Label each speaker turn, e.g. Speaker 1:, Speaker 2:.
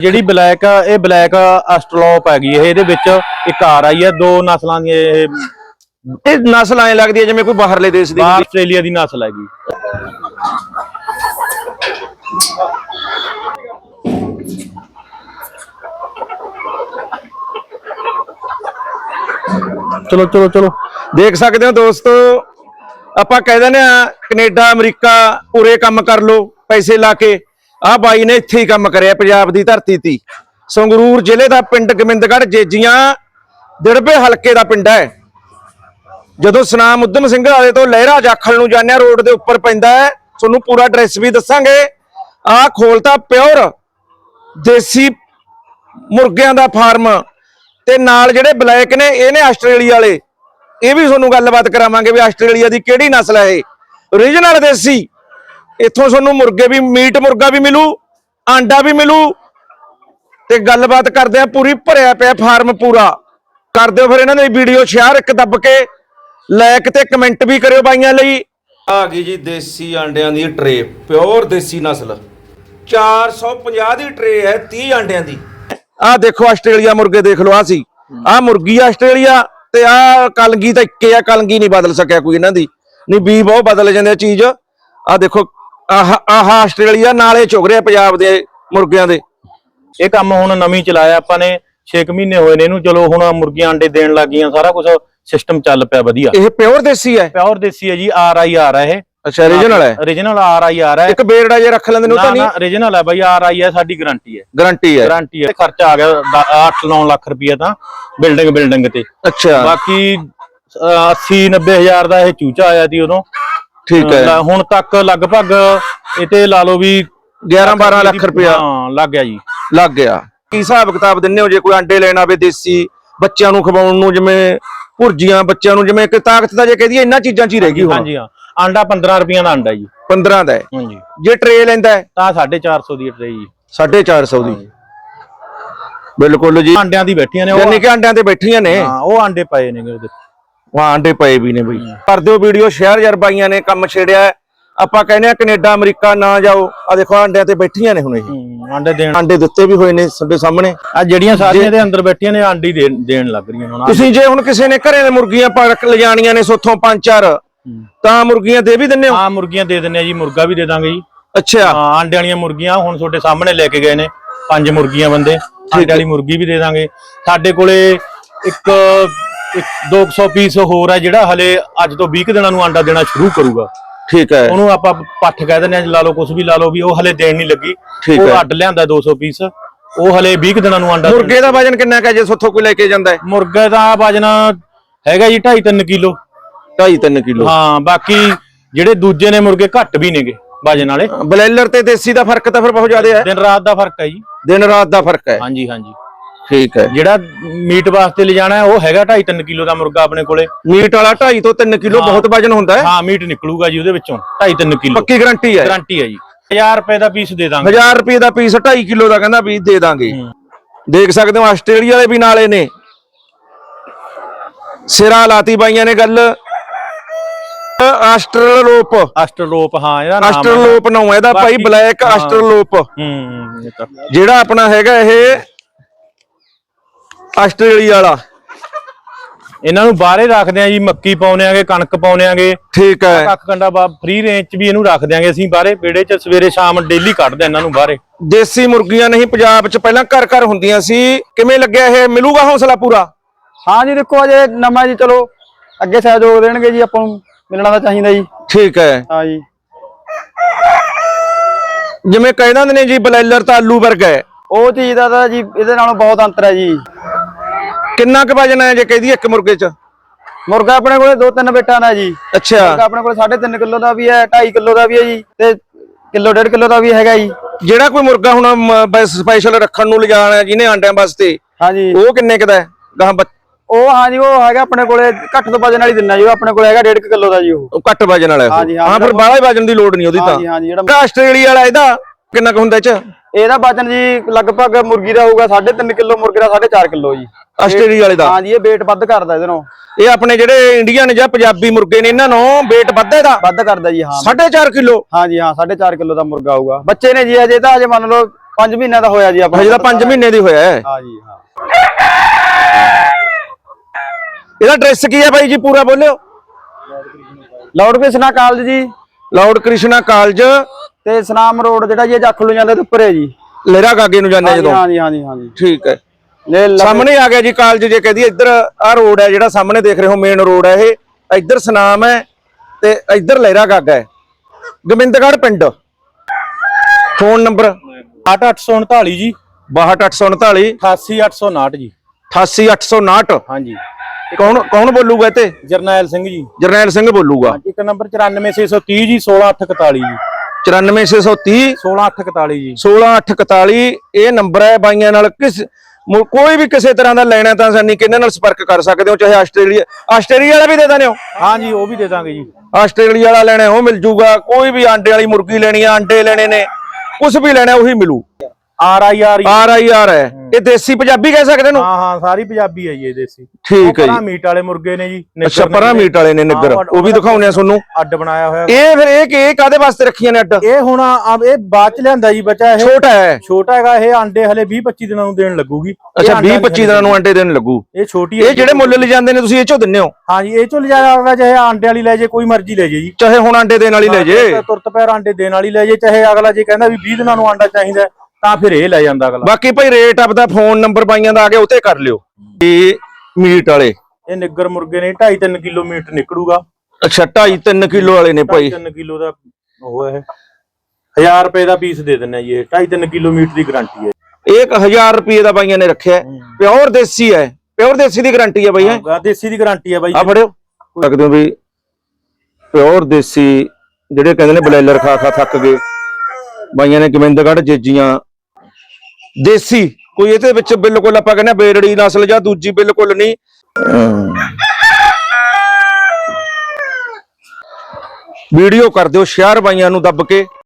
Speaker 1: ਜਿਹੜੀ ਬਲੈਕ ਆ ਇਹ ਬਲੈਕ ਆਸਟਰਲੋਪ ਹੈਗੀ ਇਹ ਇਹਦੇ ਵਿੱਚ ਇੱਕ ਆਰ ਆਈ ਹੈ ਦੋ ਨਸਲਾਂ ਦੀ ਇਹ
Speaker 2: ਇਹ ਨਸਲ ਐ ਲੱਗਦੀ ਹੈ ਜਿਵੇਂ ਕੋਈ ਬਾਹਰਲੇ ਦੇਸ਼ ਦੀ
Speaker 1: ਆਸਟ੍ਰੇਲੀਆ ਦੀ ਨਸਲ ਹੈਗੀ। ਚਲੋ ਚਲੋ ਚਲੋ।
Speaker 2: ਦੇਖ ਸਕਦੇ ਹੋ ਦੋਸਤੋ ਆਪਾਂ ਕਹਿ ਦਿੰਦੇ ਆ ਕੈਨੇਡਾ ਅਮਰੀਕਾ ਉਰੇ ਕੰਮ ਕਰ ਲੋ ਪੈਸੇ ਲਾ ਕੇ। ਆਹ ਬਾਈ ਨੇ ਇੱਥੇ ਹੀ ਕੰਮ ਕਰਿਆ ਪੰਜਾਬ ਦੀ ਧਰਤੀ ਤੇ। ਸੰਗਰੂਰ ਜ਼ਿਲ੍ਹੇ ਦਾ ਪਿੰਡ ਗੋਬਿੰਦਗੜ੍ਹ, ਜੇਜੀਆਂ ਦਿੜਬੇ ਹਲਕੇ ਦਾ ਪਿੰਡ ਹੈ। ਜਦੋਂ ਸਨਾਮ ਉਦਮ ਸਿੰਘ ਵਾਲੇ ਤੋਂ ਲਹਿਰਾ ਜਾਖਲ ਨੂੰ ਜਾਂਦੇ ਹਾਂ ਰੋਡ ਦੇ ਉੱਪਰ ਪੈਂਦਾ ਹੈ। ਤੁਹਾਨੂੰ ਪੂਰਾ ਐਡਰੈਸ ਵੀ ਦੱਸਾਂਗੇ। ਆਹ ਖੋਲਤਾ ਪਿਓਰ ਦੇਸੀ ਮੁਰਗਿਆਂ ਦਾ ਫਾਰਮ ਤੇ ਨਾਲ ਜਿਹੜੇ ਬਲੈਕ ਨੇ, ਇਹ ਨੇ ਆਸਟ੍ਰੇਲੀਆ ਵਾਲੇ। ਇਹ ਵੀ ਤੁਹਾਨੂੰ ਗੱਲਬਾਤ ਕਰਾਵਾਂਗੇ ਵੀ ਆਸਟ੍ਰੇਲੀਆ ਦੀ ਕਿਹੜੀ ਨਸਲ ਹੈ ਇਹ। ਓਰੀਜਨਲ ਦੇਸੀ ਇੱਥੋਂ ਤੁਹਾਨੂੰ ਮੁਰਗੇ ਵੀ ਮੀਟ ਮੁਰਗਾ ਵੀ ਮਿਲੂ ਆਂਡਾ ਵੀ ਮਿਲੂ। ਤੇ ਗੱਲਬਾਤ ਕਰਦੇ ਆ ਪੂਰੀ ਭਰਿਆ ਪਿਆ ਫਾਰਮ ਪੂਰਾ। ਕਰ ਦਿਓ ਫਿਰ ਇਹਨਾਂ ਦੀ ਵੀਡੀਓ ਸ਼ੇਅਰ ਇੱਕ ਦੱਬ ਕੇ ਲਾਇਕ ਤੇ ਕਮੈਂਟ ਵੀ ਕਰਿਓ ਬਾਈਆਂ ਲਈ। ਆ ਗਈ ਜੀ ਦੇਸੀ ਆਂਡਿਆਂ ਦੀ ਟਰੇ ਪਿਓਰ ਦੇਸੀ ਨਸਲ। 450 ਦੀ ਟਰੇ ਹੈ 30 ਆਂਡਿਆਂ ਦੀ। ਆ ਦੇਖੋ ਆਸਟ੍ਰੇਲੀਆ ਮੁਰਗੇ ਦੇਖ ਲਓ ਆ ਸੀ। ਆ ਮੁਰਗੀ ਆਸਟ੍ਰੇਲੀਆ ਤੇ ਆ ਕਲਗੀ ਤਾਂ ਇੱਕੇ ਆ ਕਲਗੀ ਨਹੀਂ ਬਦਲ ਸਕਿਆ ਕੋਈ ਇਹਨਾਂ ਦੀ। ਨਹੀਂ ਬੀ ਬਹੁਤ ਬਦਲ ਜਾਂਦੇ ਆ ਚੀਜ਼। ਆ ਦੇਖੋ ਆਹ ਆਹ ਆਸਟ੍ਰੇਲੀਆ ਨਾਲੇ ਚੁਗ ਰਿਹਾ ਪੰਜਾਬ ਦੇ ਮੁਰਗਿਆਂ ਦੇ।
Speaker 1: ਇਹ ਕੰਮ ਹੁਣ ਨਵੀਂ ਚਲਾਇਆ ਆਪਾਂ ਨੇ 6 ਮਹੀਨੇ ਹੋਏ ਨੇ ਇਹਨੂੰ ਚਲੋ ਹੁਣ ਮੁਰਗੀਆਂ ਆਂਡੇ ਦੇਣ ਲੱਗ ਗਈਆਂ ਸਾਰਾ ਕੁਝ ਸਿਸਟਮ ਚੱਲ ਪਿਆ ਵਧੀਆ।
Speaker 2: ਇਹ ਪਿਓਰ ਦੇਸੀ ਹੈ?
Speaker 1: ਪਿਓਰ ਦੇਸੀ ਹੈ ਜੀ ਆਰ ਆਈ ਆਰ ਹੈ ਇਹ।
Speaker 2: ਅੱਛਾ ਓਰੀਜਨਲ ਹੈ?
Speaker 1: Origignal ਆਰ ਆਈ ਆਰ ਹੈ।
Speaker 2: ਇੱਕ ਬੇਰੜਾ ਜੇ ਰੱਖ ਲੈਂਦੇ ਨੇ ਉਹ
Speaker 1: ਨਾ
Speaker 2: ਤਾਂ
Speaker 1: ਨਾ
Speaker 2: ਨਹੀਂ?
Speaker 1: origignal ਹੈ ਬਾਈ ਆਰ ਆਈ ਹੈ ਸਾਡੀ ਗਾਰੰਟੀ ਹੈ।
Speaker 2: ਗਾਰੰਟੀ ਹੈ।
Speaker 1: ਗਾਰੰਟੀ ਹੈ। ਖਰਚਾ ਆ ਗਿਆ 8-9 ਲੱਖ ਰੁਪਏ ਤਾਂ ਬਿਲਡਿੰਗ ਬਿਲਡਿੰਗ ਤੇ।
Speaker 2: ਅੱਛਾ।
Speaker 1: ਬਾਕੀ 80 90 ਹਜ਼ਾਰ ਦਾ ਇਹ ਚੂਚਾ ਆਇਆ ਸੀ ਉਦੋਂ।
Speaker 2: ਠੀਕ ਹੈ।
Speaker 1: ਹੁਣ ਤੱਕ ਲਗਭਗ ਇਹ ਤੇ ਲਾ ਲਓ ਵੀ
Speaker 2: 11 12 ਲੱਖ ਰੁਪਇਆ।
Speaker 1: ਹਾਂ ਲੱਗ ਗਿਆ ਜੀ।
Speaker 2: ਲੱਗ ਗਿਆ। ਕੀ ਹਿਸਾਬ ਕਿਤਾਬ ਦਿੰਨੇ ਹੋ ਜੇ ਕੋਈ ਅੰਡੇ ਲੈਣ ਆਵੇ ਦੇਸੀ ਬੱਚਿਆਂ ਨੂੰ ਖਵਾਉਣ ਨੂੰ ਜਿਵੇਂ ਭੁਰਜੀਆਂ ਬੱਚਿਆਂ ਨੂੰ ਜਿਵੇਂ ਕਿ ਤਾਕਤ ਦਾ ਜੇ ਕਹਦੀ ਇਹਨਾਂ ਚੀਜ਼ਾਂ 'ਚ ਹੀ ਰਹਿ ਗਈ ਹੁਣ।
Speaker 1: ਹਾਂਜੀ ਹਾਂ। ਆਂਡਾ 15 ਰੁਪਈਆਂ ਦਾ ਆਂਡਾ ਜੀ।
Speaker 2: 15 ਦਾ ਹੈ।
Speaker 1: ਹਾਂਜੀ।
Speaker 2: ਜੇ ਟਰੇ ਲੈਂਦਾ
Speaker 1: ਤਾਂ 450 ਦੀ ਟਰੇ ਜੀ।
Speaker 2: 450 ਦੀ। ਬਿਲਕੁਲ ਜੀ।
Speaker 1: ਆਂਡਿਆਂ ਦੀ ਬੈਠੀਆਂ ਨੇ ਉਹ
Speaker 2: ਯਾਨੀ ਕਿ ਅੰਡਿਆਂ ਤੇ ਬੈਠੀਆਂ ਨੇ।
Speaker 1: ਹਾਂ ਉਹ ਆਂਡੇ ਪਏ ਨੇ ਉਹਦੇ।
Speaker 2: ਅੰਡੇ ਪਏ ਵੀ ਨੇ ਬਈ। ਕਰ ਦਿਓ ਵੀਡੀਓ ਸ਼ੇਅਰ ਯਾਰ ਬਾਈਆਂ ਨੇ ਕੰਮ ਛੇੜਿਆ ਹੈ। ਆਪਾਂ ਕਹਿੰਦੇ ਆ ਕੈਨੇਡਾ ਅਮਰੀਕਾ ਨਾ ਜਾਓ। ਆ ਦੇਖੋ ਅੰਡਿਆਂ ਤੇ ਬੈਠੀਆਂ ਨੇ ਹੁਣ ਇਹ।
Speaker 1: ਹੂੰ, ਆਂਡੇ ਦੇਣ।
Speaker 2: ਅੰਡੇ ਦਿੱਤੇ ਵੀ ਹੋਏ ਨੇ ਸਾਡੇ ਸਾਹਮਣੇ।
Speaker 1: ਆ ਜਿਹੜੀਆਂ ਸਾਰੀਆਂ ਦੇ ਅੰਦਰ ਬੈਠੀਆਂ ਨੇ ਆਂਡੀ ਦੇਣ ਲੱਗ ਰਹੀਆਂ ਹੁਣ।
Speaker 2: ਤੁਸੀਂ ਜੇ ਹੁਣ ਕਿਸੇ ਨੇ ਘਰੇ ਦੇ ਮੁਰਗੀਆਂ ਪਾ ਰੱਖ ਲਿਜਾਣੀਆਂ ਨੇ ਸੋਥੋਂ ਪੰਜ ਚਾਰ ਤਾਂ ਮੁਰਗੀਆਂ ਦੇ ਵੀ ਦਿੰਨੇ ਹੋ?
Speaker 1: ਆ ਮੁਰਗੀਆਂ ਦੇ ਦਿੰਨੇ ਆ ਜੀ ਮੁਰਗਾ ਵੀ ਦੇ ਦਾਂਗੇ ਜੀ।
Speaker 2: ਅੱਛਾ।
Speaker 1: ਹਾਂ ਆਂਡੇ ਵਾਲੀਆਂ ਮੁਰਗੀਆਂ ਹੁਣ ਤੁਹਾਡੇ ਸਾਹਮਣੇ ਲੈ ਕੇ ਗਏ ਨੇ ਪੰਜ ਮੁਰਗੀਆਂ ਬੰਦੇ। ਆਂਡੇ ਵਾਲੀ ਮੁਰਗੀ ਵੀ ਦੇ ਦਾਂਗੇ। ਸਾਡੇ ਕੋਲੇ ਇੱਕ 200 ਪੀਸ ਹੋਰ ਹੈ ਜਿਹੜਾ ਹਲੇ ਅੱਜ ਤੋਂ 20 ਕੁ ਦਿਨਾਂ ਨੂੰ ਆਂਡਾ ਦੇਣਾ ਸ਼ੁਰੂ ਕਰੂਗਾ।
Speaker 2: ਠੀਕ ਹੈ।
Speaker 1: ਉਹਨੂੰ ਆਪਾਂ ਪੱਠ ਕਹਿ ਦਿੰਦੇ ਆ ਲਾ ਲਓ ਕੁਝ ਵੀ ਲਾ ਲਓ ਵੀ ਉਹ ਹਲੇ ਦੇਣ ਨਹੀਂ ਲੱਗੀ। ਉਹ
Speaker 2: ਹੈ।
Speaker 1: ਅੱਡ ਲਿਆਂਦਾ 200 ਪੀਸ। ਉਹ ਹਲੇ 20 ਕੁ ਦਿਨਾਂ ਨੂੰ ਆਂਡਾ।
Speaker 2: ਮੁਰਗੇ ਦਾ ਵਜਨ ਕਿੰਨਾ ਕਾ ਜੇ ਸੋਥੋਂ ਕੋਈ ਲੈ ਕੇ ਜਾਂਦਾ ਹੈ?
Speaker 1: ਮੁਰਗੇ ਦਾ ਵਜਨ ਹੈਗਾ ਜੀ 2.5 3 ਕਿਲੋ।
Speaker 2: 2.5 3 ਕਿਲੋ।
Speaker 1: ਹਾਂ ਬਾਕੀ ਜਿਹੜੇ ਦੂਜੇ ਨੇ ਮੁਰਗੇ ਘੱਟ ਵੀ ਨੇਗੇ ਵਜਨ ਵਾਲੇ।
Speaker 2: ਬਲੈਲਰ ਤੇ ਦੇਸੀ ਦਾ ਫ਼ਰਕ ਤਾਂ ਫਿਰ ਬਹੁਤ ਜ਼ਿਆਦਾ ਹੈ।
Speaker 1: ਦਿਨ ਰਾਤ ਦਾ ਫ਼ਰਕ ਹੈ ਜੀ।
Speaker 2: ਦਿਨ ਰਾਤ ਦਾ ਫ਼ਰਕ ਹੈ।
Speaker 1: ਹਾਂਜੀ ਹਾਂਜੀ।
Speaker 2: ਠੀਕ ਹੈ।
Speaker 1: ਜਿਹੜਾ ਮੀਟ ਵਾਸਤੇ ਲਿਜਾਣਾ ਹੈ, ਉਹ ਹੈਗਾ 2.5 3 ਕਿਲੋ ਦਾ ਮੁਰਗਾ ਆਪਣੇ ਕੋਲੇ।
Speaker 2: ਮੀਟ ਵਾਲਾ 2.5 ਤੋਂ 3 ਕਿਲੋ ਬਹੁਤ ਵਜਨ ਹੁੰਦਾ ਹੈ?
Speaker 1: ਹਾਂ ਮੀਟ ਨਿਕਲੂਗਾ ਜੀ ਉਹਦੇ ਵਿੱਚੋਂ 2.5 3 ਕਿਲੋ।
Speaker 2: ਪੱਕੀ ਗਾਰੰਟੀ ਹੈ।
Speaker 1: ਗਾਰੰਟੀ ਹੈ ਜੀ। 1000 ਰੁਪਏ ਦਾ ਪੀਸ ਦੇ ਦਾਂਗੇ।
Speaker 2: 1000 ਰੁਪਏ ਦਾ ਪੀਸ 2.5 ਕਿਲੋ ਦਾ ਕਹਿੰਦਾ ਵੀ ਦੇ ਦਾਂਗੇ। ਦੇਖ ਸਕਦੇ ਹੋ ਆਸਟ੍ਰੇਲੀਆ ਵਾਲੇ ਵੀ ਨਾਲੇ ਨੇ। ਸਿਰਾ ਲਾਤੀ ਬਾਈਆਂ ਨੇ ਗੱਲ। ਆਸਟਰਲੋਪ।
Speaker 1: ਆਸਟਰਲੋਪ ਹਾਂ ਇਹਦਾ ਨਾਮ।
Speaker 2: ਆਸਟਰਲੋਪ ਨਾ ਇਹਦਾ ਭਾਈ ਬਲੈਕ। ਆਸਟਰਲੋਪ।
Speaker 1: ਹੂੰ
Speaker 2: ਜਿਹੜਾ ਆਪਣਾ ਹੈਗਾ ਇਹ ਆਸਟ੍ਰੇਲੀਆ ਵਾਲਾ।
Speaker 1: ਇਹਨਾਂ ਨੂੰ ਬਾਹਰੇ ਰੱਖਦੇ ਆ ਜੀ ਮੱਕੀ ਪਾਉਨੇ ਆਗੇ ਕਣਕ ਪਾਉਨੇ ਆਗੇ।
Speaker 2: ਠੀਕ ਹੈ।
Speaker 1: ਕੱਖ ਕੰਡਾ ਬਾ ਫ੍ਰੀ ਰੇਂਜ ਚ ਵੀ ਇਹਨੂੰ ਰੱਖ ਦਿਆਂਗੇ ਅਸੀਂ ਬਾਹਰੇ। ਵਿਹੜੇ ਚ ਸਵੇਰੇ ਸ਼ਾਮ ਡੇਲੀ ਕੱਢਦੇ ਇਹਨਾਂ ਨੂੰ ਬਾਹਰੇ।
Speaker 2: ਦੇਸੀ ਮੁਰਗੀਆਂ ਨਹੀਂ ਪੰਜਾਬ 'ਚ ਪਹਿਲਾਂ ਘਰ ਘਰ ਹੁੰਦੀਆਂ ਸੀ। ਕਿਵੇਂ ਲੱਗਿਆ ਇਹ? ਮਿਲੂਗਾ ਹੌਸਲਾ ਪੂਰਾ?
Speaker 3: ਹਾਂ ਜੀ ਦੇਖੋ ਅਜੇ ਨਵਾਂ ਜੀ ਚਲੋ ਅੱਗੇ ਸਹਿਯੋਗ ਦੇਣਗੇ ਜੀ ਆਪਾਂ ਨੂੰ ਮਿਲਣਾ ਤਾਂ ਚਾਹੀਦਾ ਜੀ।
Speaker 2: ਠੀਕ ਹੈ।
Speaker 3: ਹਾਂ ਜੀ।
Speaker 2: ਜਿਵੇਂ ਕਹਿੰਦੇ ਨੇ ਜੀ ਬਲੈਲਰ ਤਾਂ ਆਲੂ ਵਰਗਾ ਹੈ।
Speaker 3: ਉਹ ਚੀਜ਼ ਦਾ ਤਾਂ ਜੀ ਇਹਦੇ ਨਾਲੋਂ ਬਹੁਤ ਅੰਤਰ ਹੈ ਜੀ।
Speaker 2: ਕਿੰਨਾ ਕੁ ਵਜਨ ਹੈ ਜੇ ਕਹਦੀ ਇੱਕ ਮੁਰਗੇ 'ਚ?
Speaker 3: ਮੁਰਗਾ ਆਪਣੇ ਕੋਲੇ ਦੋ ਤਿੰਨ ਬੇਟਾਂ ਦਾ ਜੀ।
Speaker 2: ਅੱਛਾ।
Speaker 3: ਮੁਰਗਾ ਆਪਣੇ ਕੋਲੇ 3.5 ਕਿਲੋ ਦਾ ਵੀ ਹੈ 2.5 ਕਿਲੋ ਦਾ ਵੀ ਹੈ ਜੀ ਤੇ ਕਿਲੋ ਡੇਢ ਕਿਲੋ ਦਾ ਵੀ ਹੈਗਾ ਜੀ।
Speaker 2: ਜਿਹੜਾ ਕੋਈ ਮੁਰਗਾ ਹੁਣ ਸਪੈਸ਼ਲ ਰੱਖਣ ਨੂੰ ਲਿਜਾਣਾ ਜਿਹਨੇ ਆਂਡਿਆਂ ਵਾਸਤੇ
Speaker 3: ਹਾਂ ਜੀ
Speaker 2: ਉਹ ਕਿੰਨੇ ਕੁ ਦਾ ਹੈ? ਗਾਂ
Speaker 3: ਉਹ ਹਾਂ ਜੀ ਉਹ ਹੈਗਾ ਆਪਣੇ ਕੋਲੇ ਘੱਟ ਤੋਂ ਵਜਨ ਵਾਲੀ ਦਿੰਨਾ ਜੀ ਉਹ ਆਪਣੇ ਕੋਲੇ ਹੈਗਾ 1.5 ਕਿਲੋ ਦਾ ਜੀ ਉਹ।
Speaker 2: ਉਹ ਘੱਟ ਵਜਨ ਵਾਲਾ ਹੈ।
Speaker 3: ਹਾਂਜੀ,
Speaker 2: ਫਿਰ ਬਾਹਲਾ ਵਜਨ ਦੀ ਲੋੜ ਨਹੀਂ ਉਹਦੀ ਤਾਂ।
Speaker 3: ਜੀ ਹਾਂ ਜੀ ਜਿਹੜਾ
Speaker 2: ਜਿਹੜਾ ਆਸਟ੍ਰੇਲੀਆ ਵਾਲਾ ਇਹਦਾ ਕਿੰਨਾ ਕੁ ਹੁੰਦਾ ਇਹ 'ਚ?
Speaker 3: ਇਹਦਾ ਵਜਨ ਜੀ ਲਗਭਗ ਮੁਰਗੀ ਦਾ ਹੋਊਗਾ 3.5 ਕਿਲੋ ਮੁਰਗੇ ਦਾ 4.5 ਕਿਲੋ ਜੀ।
Speaker 2: ਆਸਟ੍ਰੇਲੀਆ ਵਾਲੇ ਦਾ?
Speaker 3: ਹਾਂ ਜੀ ਇਹ weight ਵੱਧ ਕਰਦਾ ਇਹਦੇ ਨਾਲੋਂ।
Speaker 2: ਇਹ ਆਪਣੇ ਜਿਹੜੇ ਇੰਡੀਅਨ ਜਾਂ ਪੰਜਾਬੀ ਮੁਰਗੇ ਨੇ ਇਹਨਾਂ ਨੂੰ weight ਵੱਧੇ ਦਾ
Speaker 3: ਵੱਧ ਕਰਦਾ ਜੀ ਹਾਂ।
Speaker 2: 4.5 ਕਿਲੋ?
Speaker 3: ਹਾਂ ਜੀ ਹਾਂ 4.5 ਕਿਲੋ ਦਾ ਮੁਰਗਾ ਹੋਊਗਾ। ਬੱਚੇ ਨੇ ਜੀ ਅਜੇ ਤਾਂ ਅਜੇ ਮੰਨ ਲਓ 5 ਮਹੀਨਿਆਂ ਦਾ ਹੋਇਆ ਜੀ ਆਪਣਾ।
Speaker 2: ਹਜੇ ਤਾਂ 5 ਮਹੀਨੇ ਦੀ ਹੋਇਆ ਹੈ।
Speaker 3: ਹਾਂ ਜੀ ਹਾਂ।
Speaker 2: ਇਹਦਾ ਐਡਰੈਸ ਕੀ ਹੈ ਬਾਈ ਜੀ ਪੂਰਾ ਬੋਲਿਓ?
Speaker 3: ਲਾਊਡ ਕ੍ਰਿਸ਼ਨਾ ਕਾਲਜ ਜੀ।
Speaker 2: ਲਾਰਡ ਕ੍ਰਿਸ਼ਨਾ ਕਾਲਜ
Speaker 3: ਤੇ ਸਨਾਮ ਰੋਡ ਜਿਹੜਾ ਜੀ ਇਹ ਜੱਖ ਨੂੰ ਜਾਂਦਾ ਤੇ ਉੱਪਰ ਹੈ ਜੀ।
Speaker 2: ਲਹਿਰਾ ਗਾਗੇ ਨੂੰ ਜਾਂਦੇ ਜਦੋਂ?
Speaker 3: ਹਾਂ ਜੀ ਹਾਂ ਜੀ ਹਾਂ। ਜੀ
Speaker 2: ਠੀਕ ਹੈ ਸਾਹਮਣੇ ਆ ਗਿਆ ਜੀ ਕਾਲਜ ਜੇ ਕਹਦੀ ਇੱਧਰ ਆ ਰੋਡ ਹੈ ਜਿਹੜਾ ਸਾਹਮਣੇ ਦੇਖ ਰਹੇ ਹੋ ਮੇਨ ਰੋਡ ਹੈ ਇਹ। ਇੱਧਰ ਸਨਾਮ ਹੈ ਤੇ ਇੱਧਰ ਲਹਿਰਾ ਗਾਗਾ ਹੈ। ਗੋਬਿੰਦਗੜ੍ਹ ਪਿੰਡ। Phone number?
Speaker 1: 8839 ਜੀ।
Speaker 2: 62839
Speaker 1: 88859 ਜੀ।
Speaker 2: 88859
Speaker 1: ਹਾਂਜੀ।
Speaker 2: ਕੌਣ ਕੌਣ ਬੋਲੂਗਾ ਇੱਥੇ?
Speaker 1: ਜਰਨੈਲ ਸਿੰਘ ਜੀ।
Speaker 2: ਜਰਨੈਲ ਸਿੰਘ ਬੋਲੂਗਾ।
Speaker 1: ਇੱਕ ਨੰਬਰ 94630 ਜੀ 16841 ਜੀ।
Speaker 2: 94630
Speaker 1: 16841 ਜੀ।
Speaker 2: 16841 ਇਹ ਨੰਬਰ ਹੈ ਬਾਈਆਂ ਨਾਲ। ਕਿਸ ਕੋਈ ਵੀ ਕਿਸੇ ਤਰ੍ਹਾਂ ਦਾ ਲੈਣਾ ਤਾਂ ਸਾਨੀ ਕਿਹਨਾਂ ਨਾਲ ਸੰਪਰਕ ਕਰ ਸਕਦੇ ਹੋ ਚਾਹੇ ਆਸਟ੍ਰੇਲੀਆ ਆਸਟ੍ਰੇਲੀਆ ਵਾਲਾ ਵੀ ਦੇ ਹੋ
Speaker 1: ਹਾਂ? ਜੀ ਉਹ ਵੀ ਦੇ ਦਾਂਗੇ ਜੀ।
Speaker 2: ਆਸਟ੍ਰੇਲੀਆ ਵਾਲਾ ਲੈਣਾ ਉਹ ਮਿਲ ਜੂਗਾ। ਕੋਈ ਵੀ ਆਂਡੇ ਵਾਲੀ ਮੁਰਗੀ ਲੈਣੀ ਆ ਆਂਡੇ ਲੈਣੇ ਨੇ। ਕੁਝ ਵੀ ਲੈਣਾ ਉਹੀ ਮਿਲੂ।
Speaker 1: R I R
Speaker 2: R I R ਹੈ। ਇਹ ਦੇਸੀ ਪੰਜਾਬੀ ਕਹਿ ਸਕਦੇ ਨੂੰ
Speaker 1: ਹਾਂ ਹਾਂ ਸਾਰੀ ਪੰਜਾਬੀ ਹੈ ਜੀ ਇਹ ਦੇਸੀ।
Speaker 2: ਠੀਕ ਹੈ
Speaker 1: ਪਰਾਂ
Speaker 2: ਜੀ
Speaker 1: ਮੀਟ ਵਾਲੇ ਮੁਰਗੇ ਨੇ ਜੀ
Speaker 2: ਅੱਛਾ ਪਰਾਂ। ਮੀਟ ਵਾਲੇ ਨੇ ਨਿੱਗਰ। ਉਹ ਵੀ ਦਿਖਾਉਣੇ ਆ ਤੁਹਾਨੂੰ।
Speaker 1: ਅੱਡ ਬਣਾਇਆ ਹੋਇਆ।
Speaker 2: ਇਹ ਫਿਰ ਇਹ ਕਿ ਇਹ ਕਾਦੇ ਵਾਸਤੇ ਰੱਖੀਆਂ ਨੇ ਅੱਡ?
Speaker 1: ਇਹ ਹੁਣ ਆ- ਇਹ ਬਾਅਦ ਚ ਲਿਆਂਦਾ ਜੀ ਬੱਚਾ ਇਹ।
Speaker 2: ਛੋਟਾ ਹੈ।
Speaker 1: ਛੋਟਾ ਹੈਗਾ ਇਹ ਆਂਡੇ ਹਲੇ 20 25 ਦਿਨਾਂ ਨੂੰ ਦੇਣ ਲੱਗੂਗੀ।
Speaker 2: ਅੱਛਾ
Speaker 1: ਆਂਡਾ
Speaker 2: 20
Speaker 1: ਨਹੀਂ
Speaker 2: 25 ਦਿਨਾਂ ਨੂੰ ਅੰਡੇ ਦੇਣ ਲੱਗੂ।
Speaker 1: ਇਹ ਛੋਟੀ
Speaker 2: ਇਹ ਜਿਹੜੇ ਮੁੱਲ ਲੈ ਜਾਂਦੇ ਨੇ ਤੁਸੀਂ ਇਹ ਚੋਂ ਦਿੰਨੇ ਹੋ?
Speaker 1: ਹਾਂ ਜੀ ਇਹ ਚੋਂ ਲਿਜਾਇਆ ਹੋਗਾ ਚਾਹੇ ਆਂਡੇ ਵਾਲੀ ਲੈ ਜੇ ਕੋਈ ਮਰਜ਼ੀ ਲੈ ਜੇ ਜੀ।
Speaker 2: ਚਾਹੇ ਹੁਣ ਅੰਡੇ ਦੇਣ ਵਾਲੀ ਲੈ ਜੇ।
Speaker 1: ਤੁਰਤ ਪੈਰ ਆਂਡੇ ਦੇਣ ਵਾਲੀ ਲੈ ਜੇ ਚਾਹੇ ਅਗਲਾ ਜੇ ਕਹਿੰਦਾ ਵੀ 20 ਦਿਨਾਂ ਨੂੰ ਆਂਡਾ ਚਾਹੀਦਾ ਤਾਂ ਫਿਰ ਇਹ ਲੈ ਜਾਂਦਾ ਅਗਲਾ।
Speaker 2: ਬਾਕੀ ਭਾਈ ਰੇਟ ਆਪਦਾ ਫੋਨ ਨੰਬਰ ਬਾਈਆਂ ਦਾ ਆ ਗਿਆ ਉਤੇ ਕਰ ਲਿਓ। ਇਹ ਮੀਟ ਵਾਲੇ।
Speaker 1: ਇਹ ਨਿੱਗਰ ਮੁਰਗੇ ਨੇ 2.5 3 ਕਿਲੋ ਮੀਟ ਨਿਕਲੂਗਾ।
Speaker 2: ਅੱਛਾ 2.5 3 ਕਿਲੋ ਵਾਲੇ ਨੇ ਭਾਈ।
Speaker 1: 3 ਕਿਲੋ ਦਾ ਉਹ ਹੈ। 1000 ਰੁਪਏ ਦਾ ਪੀਸ ਦੇ ਦਿੰਨੇ ਜੀ ਇਹ। 2.5 3 ਕਿਲੋ ਮੀਟ ਦੀ ਗਾਰੰਟੀ ਹੈ।
Speaker 2: ਇਹ 1000 ਰੁਪਏ ਦਾ ਬਾਈਆਂ ਨੇ ਰੱਖਿਆ ਪਿਓਰ ਦੇਸੀ ਹੈ। ਪਿਓਰ ਦੇਸੀ ਦੀ ਗਾਰੰਟੀ ਹੈ ਬਾਈ ਹਾਂ,
Speaker 1: ਦੇਸੀ ਦੀ ਗਾਰੰਟੀ ਹੈ ਬਾਈ
Speaker 2: ਆ ਫੜਿਓ। ਸਕਦੇ ਹੋ ਵੀ ਪਿਓਰ ਦੇਸੀ ਜਿਹੜੇ ਕਹਿੰਦੇ ਨੇ ਬਲੈਲਰ ਖਾ ਖਾ ਥੱਕ ਗਏ। ਬਾਈਆਂ ਨੇ ਗੋਬਿੰਦਗੜ੍ਹ ਜੇਜੀਆਂ ਦੇਸੀ ਕੋਈ ਇਹਦੇ ਵਿੱਚ ਬਿਲਕੁਲ ਆਪਾਂ ਕਹਿੰਦੇ ਬੇਰੜੀ ਨਸਲ ਜਾਂ ਦੂਜੀ ਬਿਲਕੁਲ ਨਹੀਂ। ਵੀਡੀਓ ਕਰ ਦਿਓ ਸ਼ੇਅਰ ਬਾਈਆਂ ਨੂੰ ਦੱਬ ਕੇ।